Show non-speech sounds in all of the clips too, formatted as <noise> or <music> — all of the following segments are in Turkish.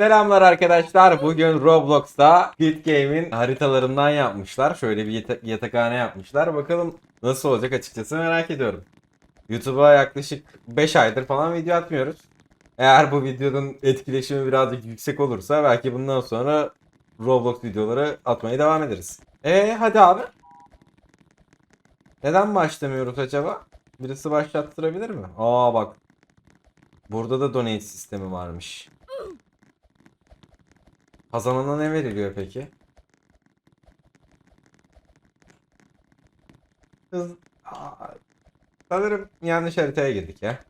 Selamlar arkadaşlar. Bugün Roblox'ta Squid Game'in haritalarından yapmışlar. Şöyle bir yata- yatakhane yapmışlar. Bakalım nasıl olacak açıkçası merak ediyorum. YouTube'a yaklaşık 5 aydır falan video atmıyoruz. Eğer bu videonun etkileşimi birazcık yüksek olursa belki bundan sonra Roblox videoları atmaya devam ederiz. E hadi abi. Neden başlamıyoruz acaba? Birisi başlattırabilir mi? Aa bak. Burada da donate sistemi varmış. Kazanana ne veriliyor peki? Aa, sanırım yanlış haritaya girdik ya.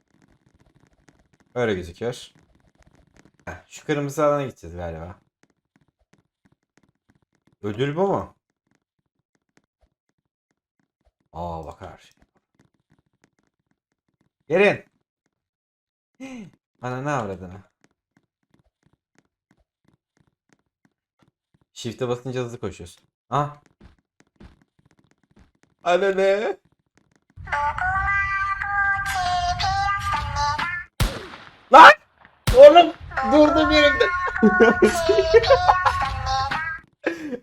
Öyle gözüküyor. Heh, şu kırmızı alana gideceğiz galiba. Ödül bu mu? Aa bak her şey. Gelin. <gasps> Bana ne avradını? Shift'e basınca hızlı koşuyorsun. Ah. Ana ne? Lan! Oğlum durdum yerimde. <laughs>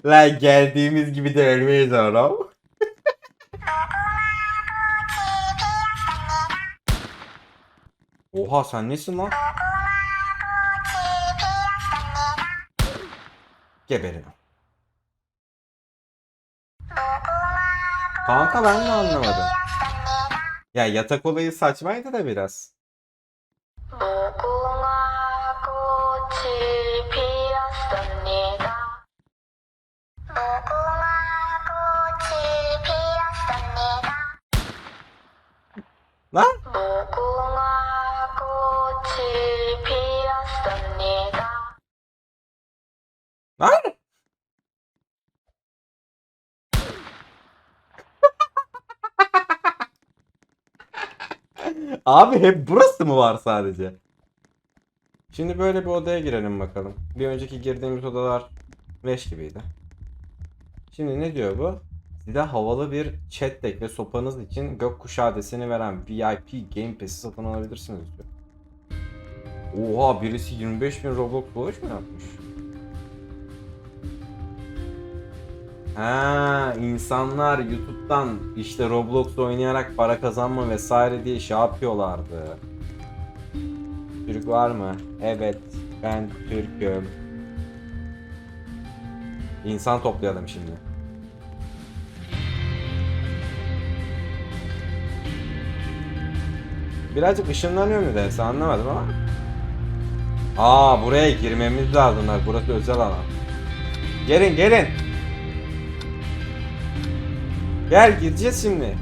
Lan geldiğimiz gibi de ölmeyiz oğlum. Oha sen nesin lan? Geberin. Kanka ben de anlamadım. Ya yatak olayı saçmaydı da biraz. Lan? Lan? <laughs> Abi hep burası mı var sadece? Şimdi böyle bir odaya girelim bakalım. Bir önceki girdiğimiz odalar leş gibiydi. Şimdi ne diyor bu? Size havalı bir chat deck ve sopanız için gökkuşağı deseni veren VIP Game Pass'i satın alabilirsiniz diyor. Oha birisi 25 bin Roblox bağış mı yapmış? Ha, insanlar YouTube'dan işte Roblox oynayarak para kazanma vesaire diye şey yapıyorlardı. Türk var mı? Evet, ben Türk'üm. İnsan toplayalım şimdi. Birazcık ışınlanıyor nedense anlamadım ama. Aa buraya girmemiz lazım. Burası özel alan. Gelin gelin. Gel gireceğiz şimdi.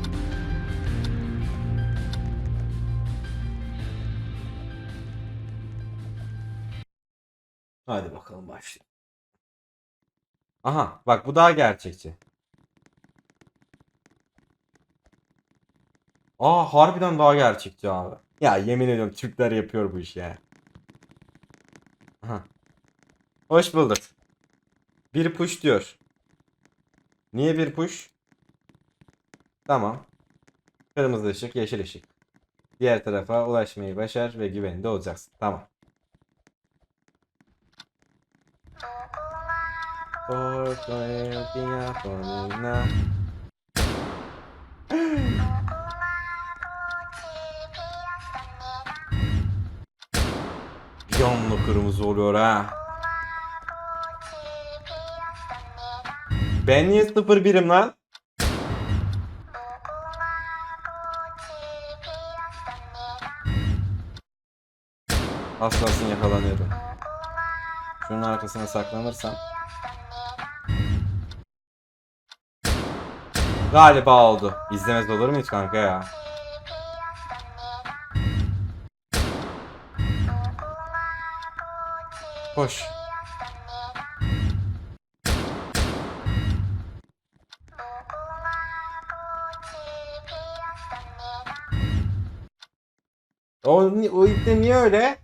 Hadi bakalım başlayalım. Aha bak bu daha gerçekçi. Aa harbiden daha gerçekçi abi. Ya yemin ediyorum Türkler yapıyor bu işi ya. Aha. Hoş bulduk. Bir push diyor. Niye bir push? Tamam. Kırmızı ışık, yeşil ışık. Diğer tarafa ulaşmayı başar ve güvende olacaksın. Tamam. Anda kırmızı oluyor ha. Ben niye sıfır birim lan? Az kalsın yakalanıyordum. Şunun arkasına saklanırsam. Galiba oldu. İzlemez olur mu hiç kanka ya? Koş. O, o ipne niye öyle?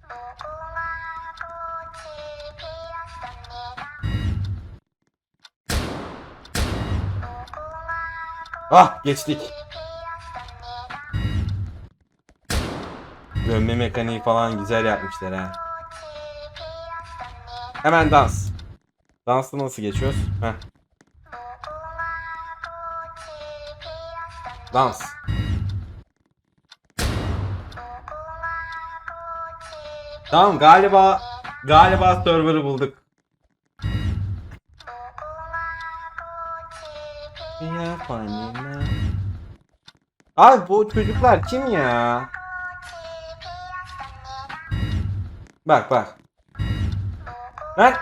Ah geçtik. Dönme mekaniği falan güzel yapmışlar ha. Hemen dans. Dansta nasıl geçiyoruz? Heh. Dans. Tamam galiba galiba server'ı bulduk. Fanina. Abi bu çocuklar kim ya? Bak bak. Lan.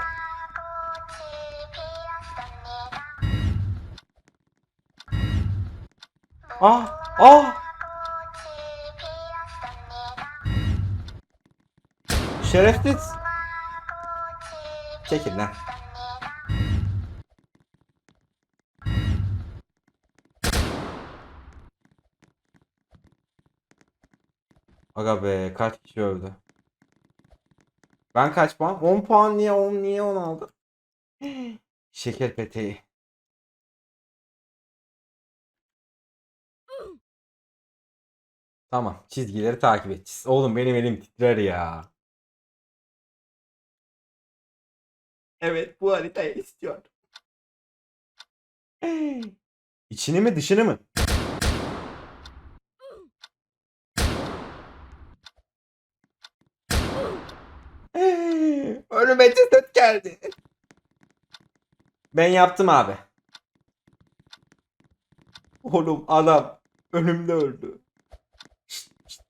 Ah, ah. Şerefsiz. Çekil lan. Aga be kaç kişi öldü? Ben kaç puan? 10 puan niye 10 niye 10 aldım? <gasps> Şeker peteği. Tamam çizgileri takip edeceğiz. Oğlum benim elim titrer ya. Evet bu haritayı istiyorum. İçini mi dışını mı? Önüme ceset geldi. Ben yaptım abi. Oğlum adam önümde öldü. Şşt, şşt.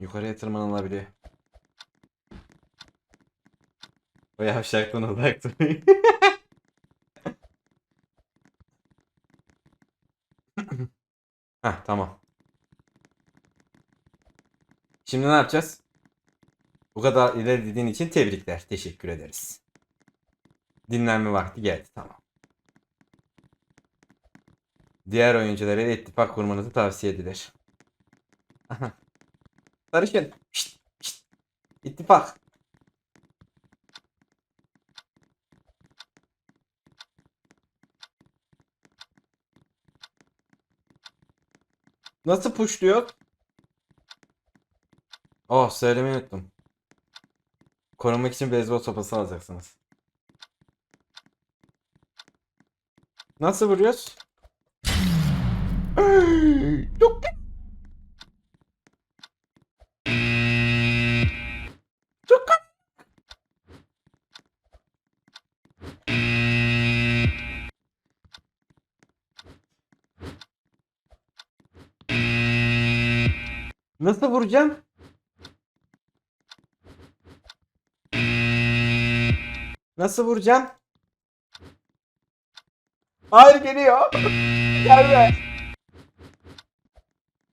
Yukarıya tırmanılabiliyor. O yavşaktan uzak durmayın. Heh tamam. Şimdi ne yapacağız? Bu kadar ilerlediğin için tebrikler. Teşekkür ederiz. Dinlenme vakti geldi. Tamam. Diğer oyunculara ittifak kurmanızı tavsiye edilir. Aha. Sarışın. Şşt, şşt. İttifak. Nasıl pushluyor? Oh söylemeyi unuttum. Korunmak için beyzbol sopası alacaksınız. Nasıl vuruyoruz? Çok Çok Nasıl vuracağım? Nasıl vuracağım? Hayır geliyor. <laughs> Gelme.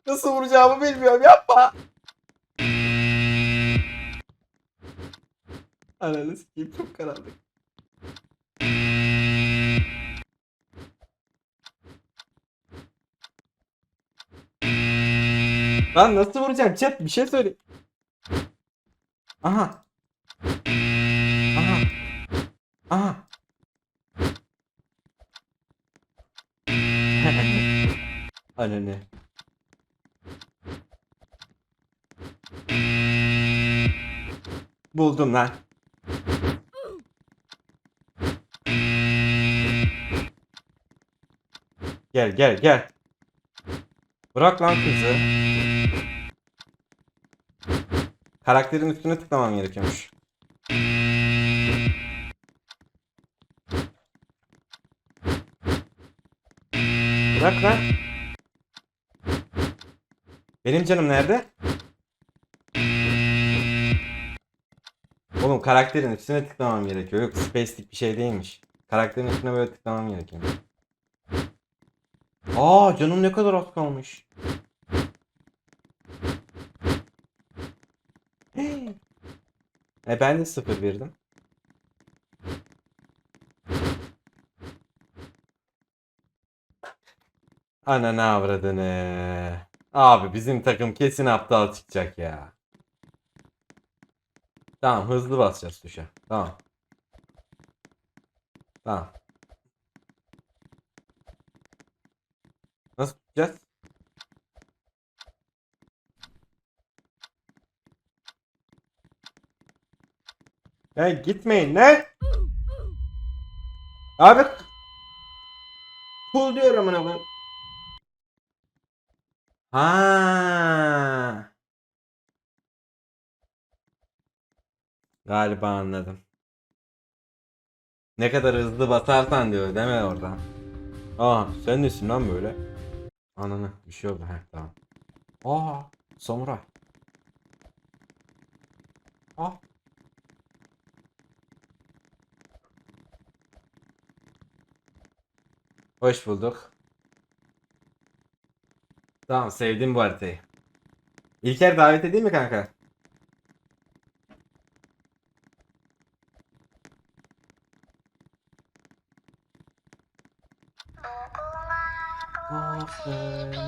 Nasıl vuracağımı bilmiyorum. Yapma. Ananı sikeyim çok karanlık. Lan nasıl vuracağım? Chat bir şey söyle. Aha. Aha. <laughs> Ananı. Buldum lan. Gel gel gel. Bırak lan kızı. Karakterin üstüne tıklamam gerekiyormuş. Bırak lan. Benim canım nerede? Oğlum karakterin üstüne tıklamam gerekiyor. Yok space'lik bir şey değilmiş. Karakterin üstüne böyle tıklamam gerekiyor. Aa canım ne kadar az kalmış. E ben de sıfır verdim. Ananı avradını. Abi bizim takım kesin aptal çıkacak ya. Tamam hızlı basacağız tuşa. Tamam. Tamam. Nasıl tutacağız? Ya gitmeyin lan. Abi. Pul diyor amına koyayım. Ha. Galiba anladım. Ne kadar hızlı basarsan diyor değil mi orada? Aa sen nesin lan böyle? Ananı bir şey oldu heh tamam. Aa samuray. Aa. Hoş bulduk. Tamam sevdim bu haritayı. İlker davet edeyim mi kanka? Ne?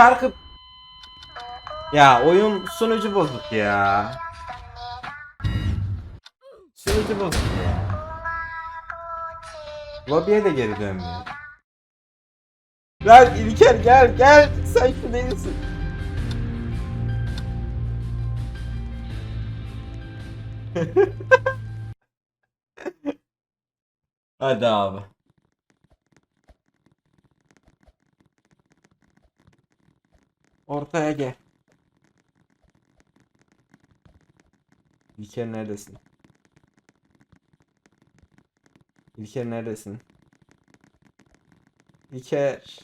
Şarkı Ya oyun sunucu bozuk ya. Sunucu bozuk ya. Lobiye de geri dönmüyor. Lan İlker gel gel sen şu değilsin. <laughs> Hadi abi. Ortaya gel. İlker neredesin? İlker neredesin? İlker.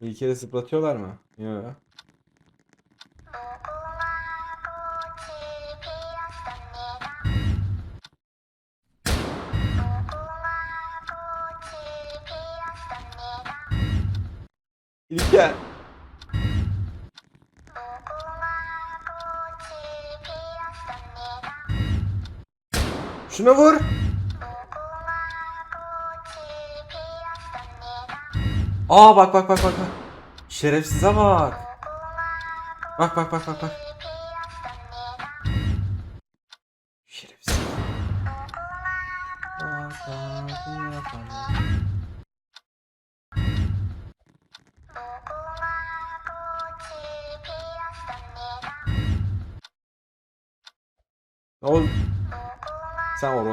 İlker'i zıplatıyorlar mı? Yok. İlker. Şuna vur. Aa bak bak bak bak. Şerefsize bak. Bak bak bak bak bak.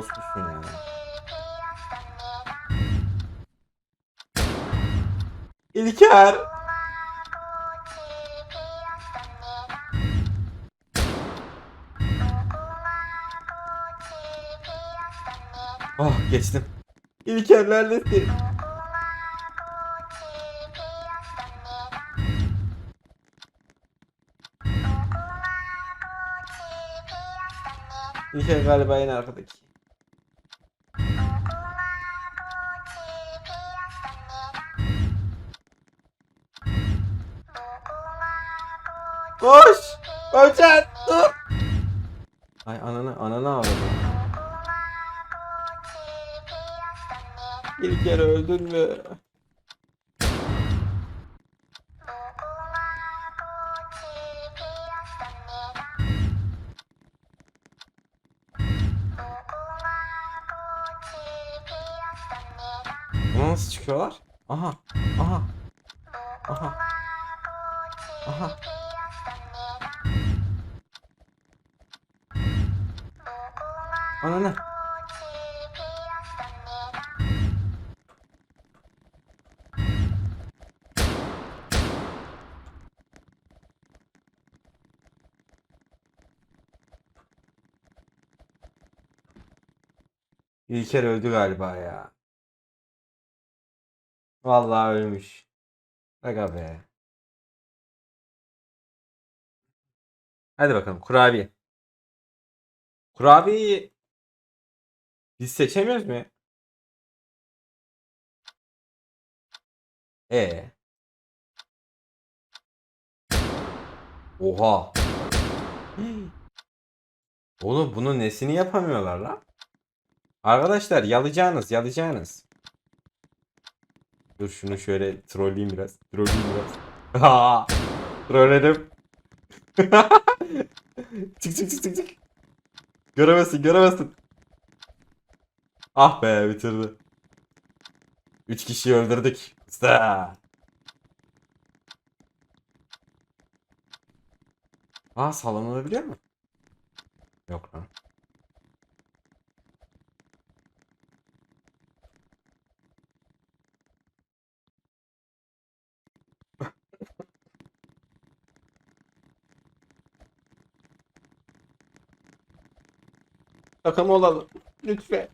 Orospusun ya. İlker. Oh geçtim. İlker neredesin? İlker galiba en arkadaki. Koş! Öleceksin! Dur! Ay ananı, ananı ağladı. Bir kere öldün mü? Nasıl çıkıyorlar? Aha, aha, aha, aha. Ananı. İlker öldü galiba ya. Vallahi ölmüş. Aga be. Hadi bakalım kurabiye. Kurabiyeyi biz seçemiyoruz mu? E. Oha. Hii. <gasps> Oğlum bunun nesini yapamıyorlar lan? Arkadaşlar yalayacağınız yalayacağınız. Dur şunu şöyle trolleyeyim biraz. Trolleyeyim biraz. Ha, <laughs> Trolledim. <laughs> çık çık çık çık çık. Göremezsin göremezsin. Ah be bitirdi. Üç kişiyi öldürdük. Usta. Aa sallanabiliyor mu? Yok lan. Takım olalım. Lütfen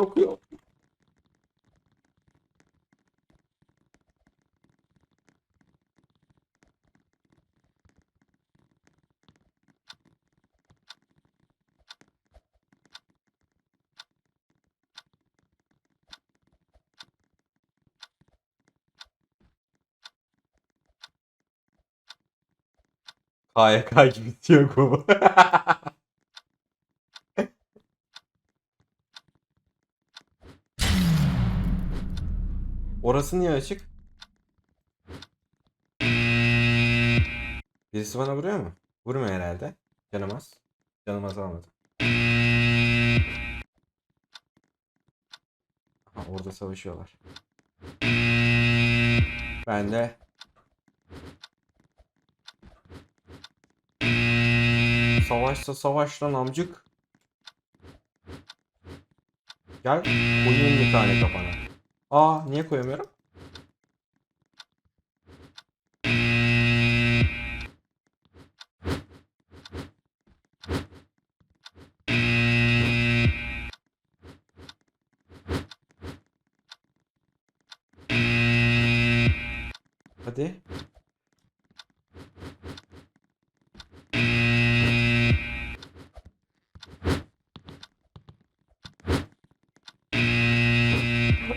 korkuyor. KYK gibi diyor bu. <laughs> Orası niye açık? Birisi bana vuruyor mu? Vurmuyor herhalde. Canım az. Canım azalmadı. Aha, orada savaşıyorlar. Ben de Savaşsa savaş lan amcık. Gel koyayım bir tane kafana. Aa niye koyamıyorum?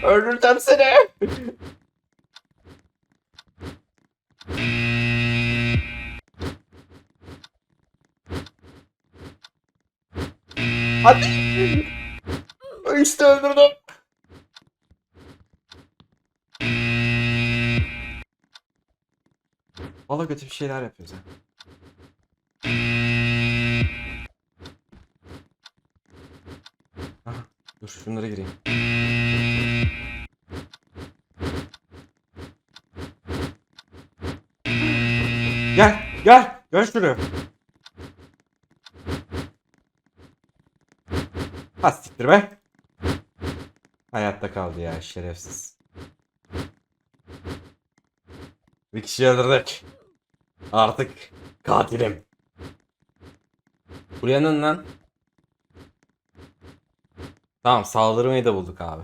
Öldüreceğim seni. Hadi. İşte öldürdüm. Valla kötü bir şeyler yapıyoruz ha. Dur şunlara gireyim. Gel, gel, gel şuraya. Ha siktir be. Hayatta kaldı ya şerefsiz. Bir kişi öldürdük. Artık katilim. Buryanın lan. Tamam saldırmayı da bulduk abi.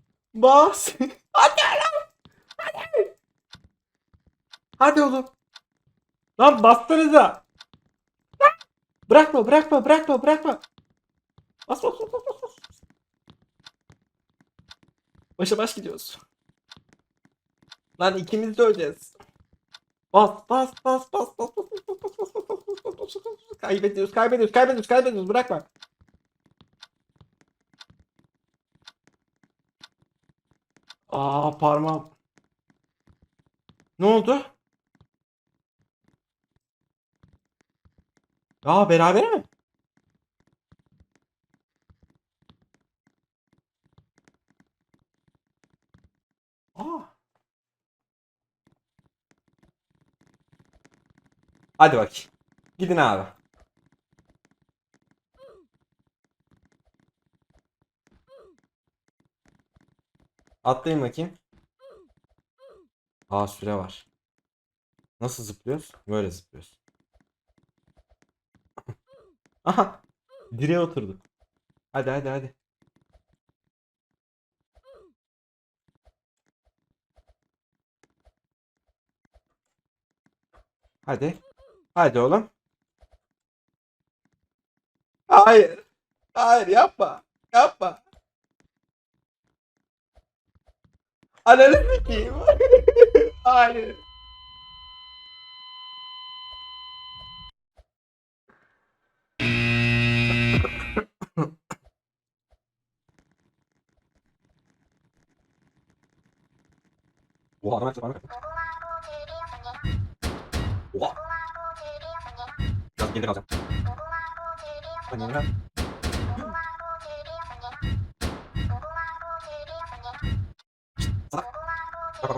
bas hadi lan hadi hadi oğlum lan bastınıza Lan! bırakma bırakma bırakma bırakma bas bas bas bas bas başa baş gidiyoruz lan ikimiz de öleceğiz bas bas bas bas bas bas bas bas bas bas bas bas bas bas kaybediyoruz kaybediyoruz kaybediyoruz kaybediyoruz bırakma. Aa parmağım. Ne oldu? Aa beraber mi? Aa. Hadi bak. Gidin abi. Atlayın bakayım. Aa süre var. Nasıl zıplıyoruz? Böyle zıplıyoruz. <laughs> Aha! Direğe oturdu. Hadi hadi hadi. Hadi. Hadi oğlum. Hayır. Hayır yapma. Yapma. Ananı sikeyim. Hayır. Oha adam yaptı bana. Oha. Biraz geride kalacağım. Hani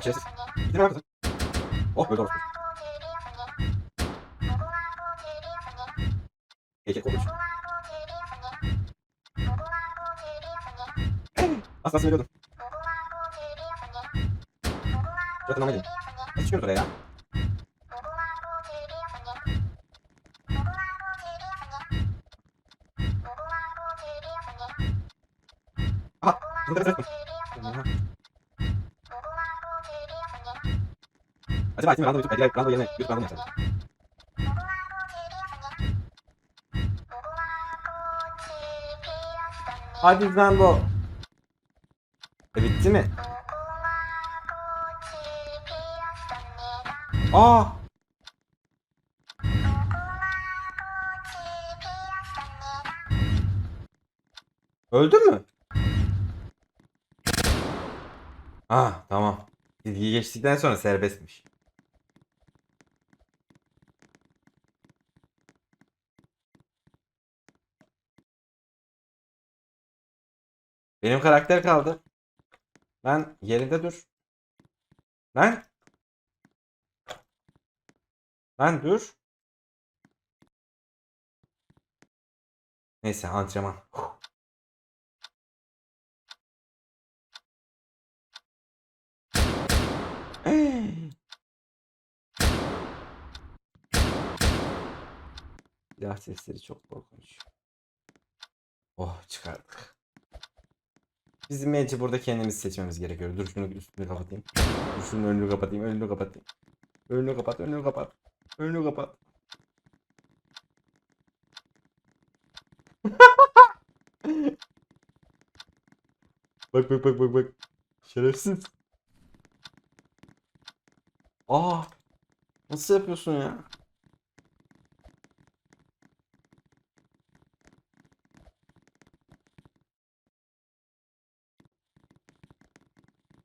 şerefsiz. Lan kızım. Oh böyle olmuş. Heykel korkunç. Asla söylüyordum. Zaten ama değil. Nasıl çıkıyoruz oraya ya? Acaba isim random YouTube, Edgar random yerine YouTube random yapsam. Hadi Zambo. E bitti mi? Aa! Öldün mü? Ah tamam. Çizgiyi geçtikten sonra serbestmiş. Benim karakter kaldı. Lan yerinde dur. Lan. Lan dur. Neyse antrenman. Huh. <gasps> Silah sesleri çok korkunç. Oh çıkardık. Bizim meci burada kendimiz seçmemiz gerekiyor. Dur şunu üstünü kapatayım. Dur şunun önünü kapatayım. Önünü kapatayım. Önünü kapat. Önünü kapat. Önünü kapat. <laughs> bak bak bak bak bak. Şerefsiz. Aa. Nasıl yapıyorsun ya?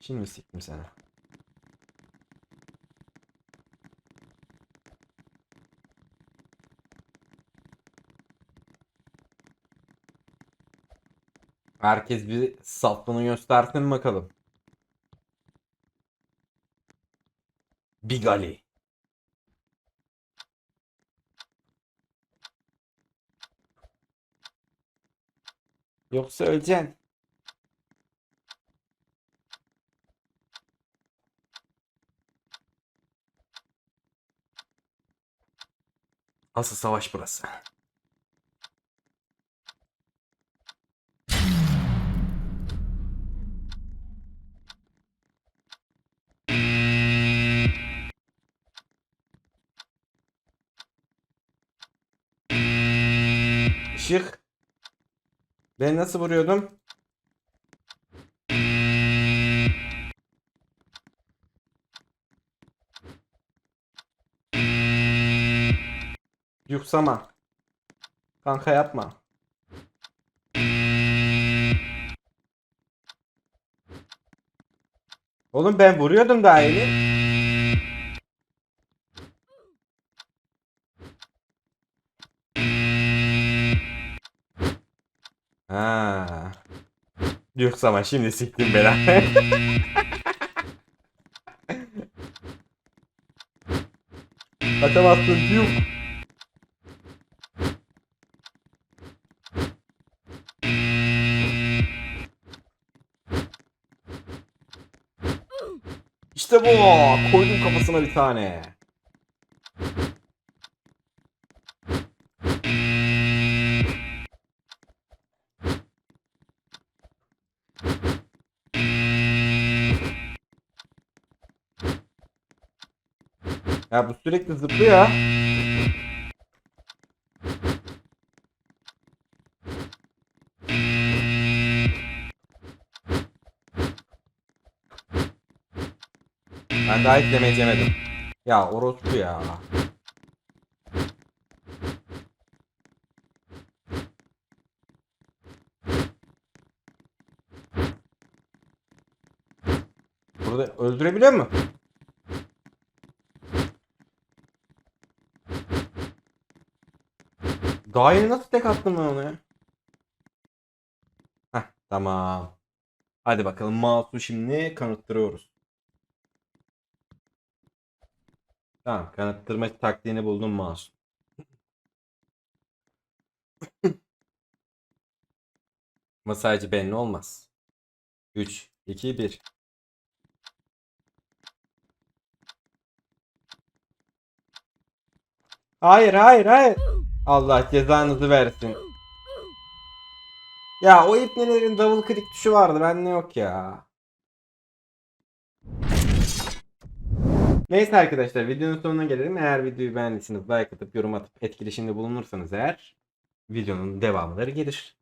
Şimdi mi siktim seni? Herkes bir saflığını göstersin bakalım. Big Ali. Yoksa öleceksin. Asıl savaş burası. Işık. Ben nasıl vuruyordum? Yuksama. Kanka yapma. Oğlum ben vuruyordum daha yeni. Ha. Yuksama şimdi siktim belanı. <laughs> Kaçamazsın yuk. İşte bu. Koydum kafasına bir tane. Ya bu sürekli zıplıyor. Daha hiç demeyi yemedim. Ya orospu ya. Burada öldürebiliyor mu? Daha nasıl tek attım ben onu ya? Heh tamam. Hadi bakalım mouse'u şimdi kanıttırıyoruz. Tamam kanıttırma taktiğini buldum mouse. Ama sadece benimle olmaz. 3, 2, 1. Hayır hayır hayır. Allah cezanızı versin. Ya o ipnelerin double click tuşu vardı bende yok ya. Neyse arkadaşlar videonun sonuna gelelim. Eğer videoyu beğendiyseniz like atıp yorum atıp etkileşimde bulunursanız eğer videonun devamları gelir.